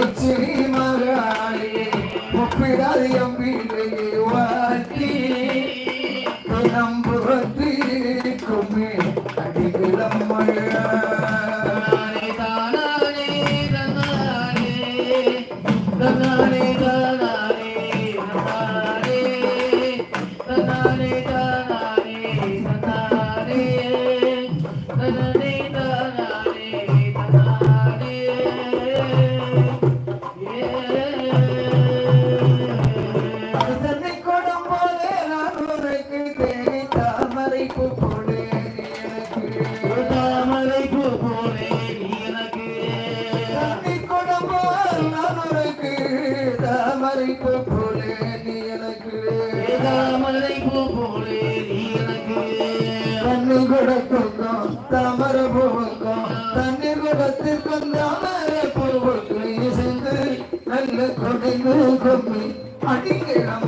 Jesus. கொடியோ கொம்பி அடிக்கிறோம்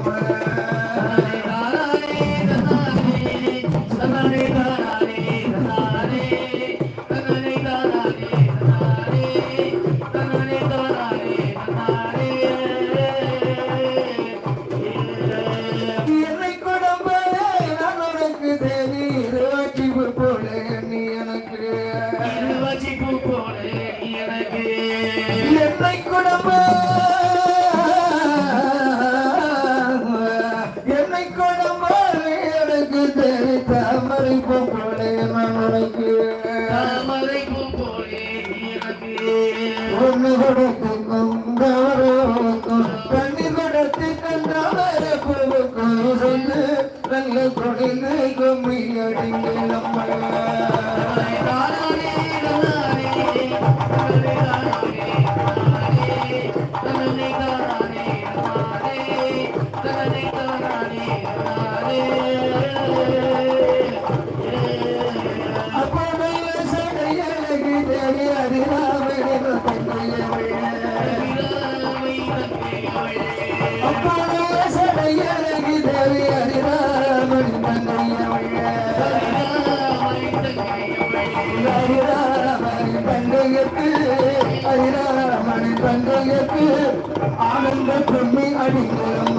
தங்கையத்து ஆனந்த பொம்மி அடிக்குளம்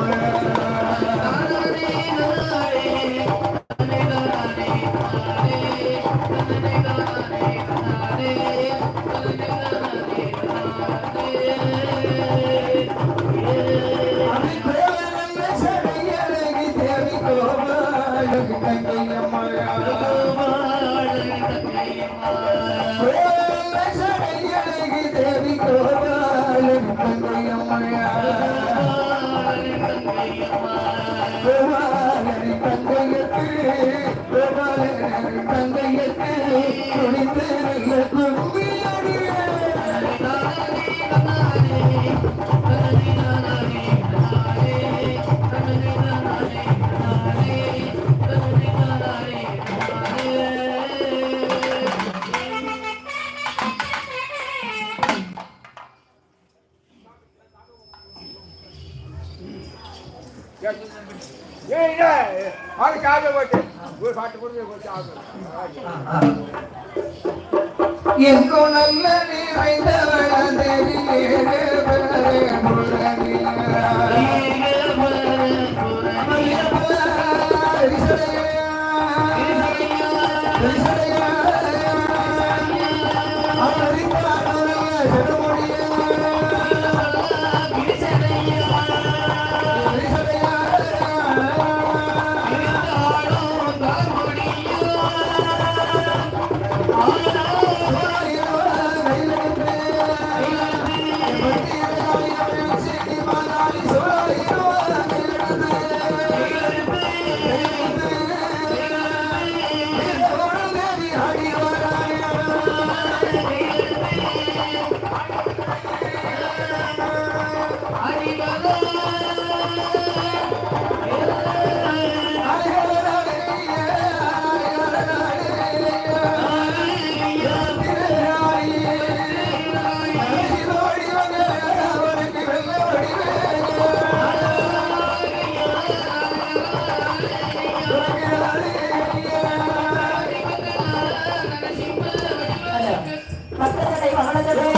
அது காது போட்டு. ஒரு பாட்டு கொடுத்து கொஞ்சம் எங்கோ நல்ல நிறைந்தவள করা যাবে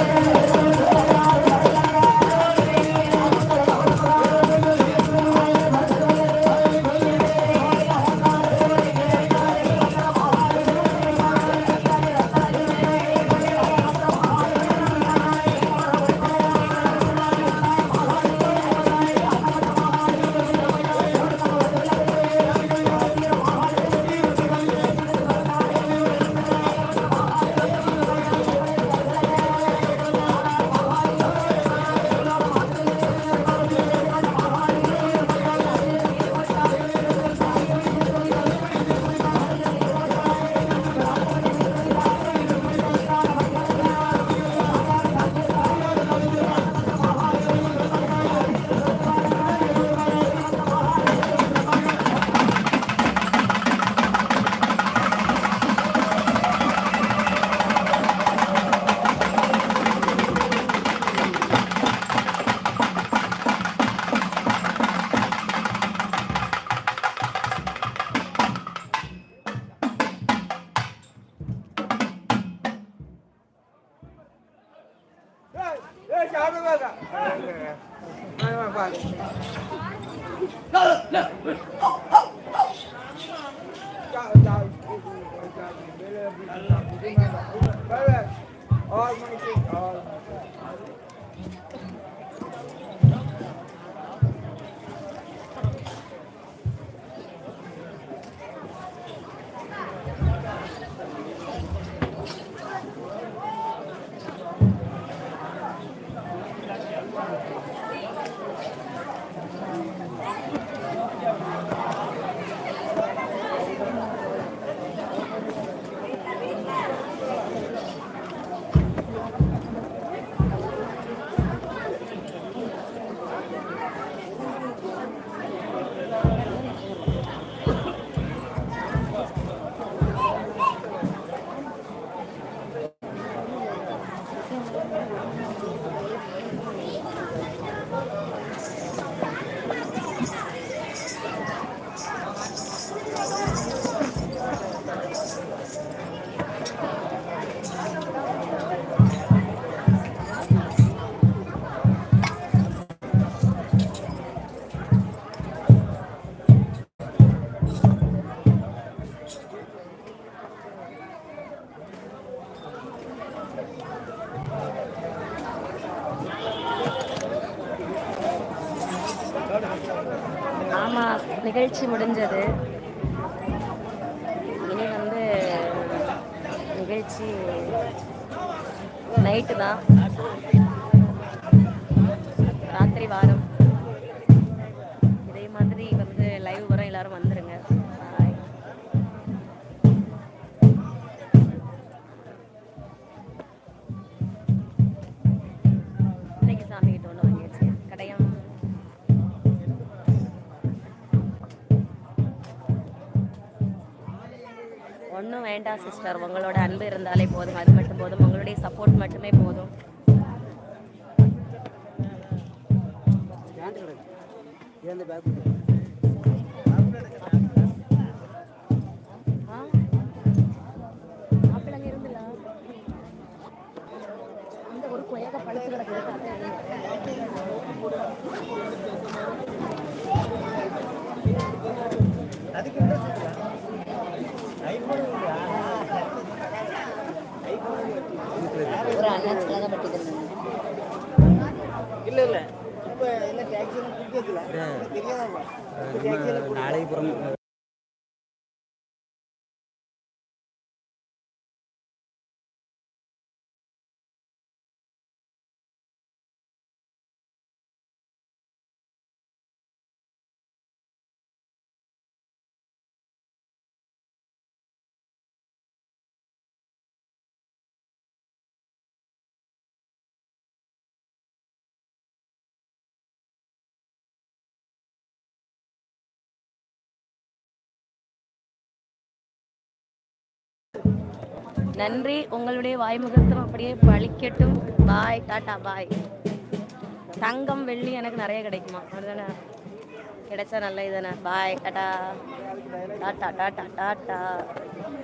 ஏய் காது வாடா வா வா ஆமாம் நிகழ்ச்சி முடிஞ்சது. இனி வந்து நிகழ்ச்சி நைட்டு தான். ராத்திரி வாரம். ஒன்றும் வேண்டாம் சிஸ்டர் உங்களோட அன்பு இருந்தாலே போதும். அது மட்டும் போதும். உங்களுடைய சப்போர்ட் மட்டுமே போதும். ஆப்பிள் அங்கே அந்த ஒரு கொயக பழுத்து கிடக்கு குடிக்கல நாளைக்கு புறம் நன்றி. உங்களுடைய வாய்முகத்தும் அப்படியே பழிக்கட்டும். பாய் டாட்டா பாய் தங்கம் வெள்ளி எனக்கு நிறைய கிடைக்குமா? அதுதானே கிடைச்சா நல்ல இதுதானே bye tata. Tata tata tata.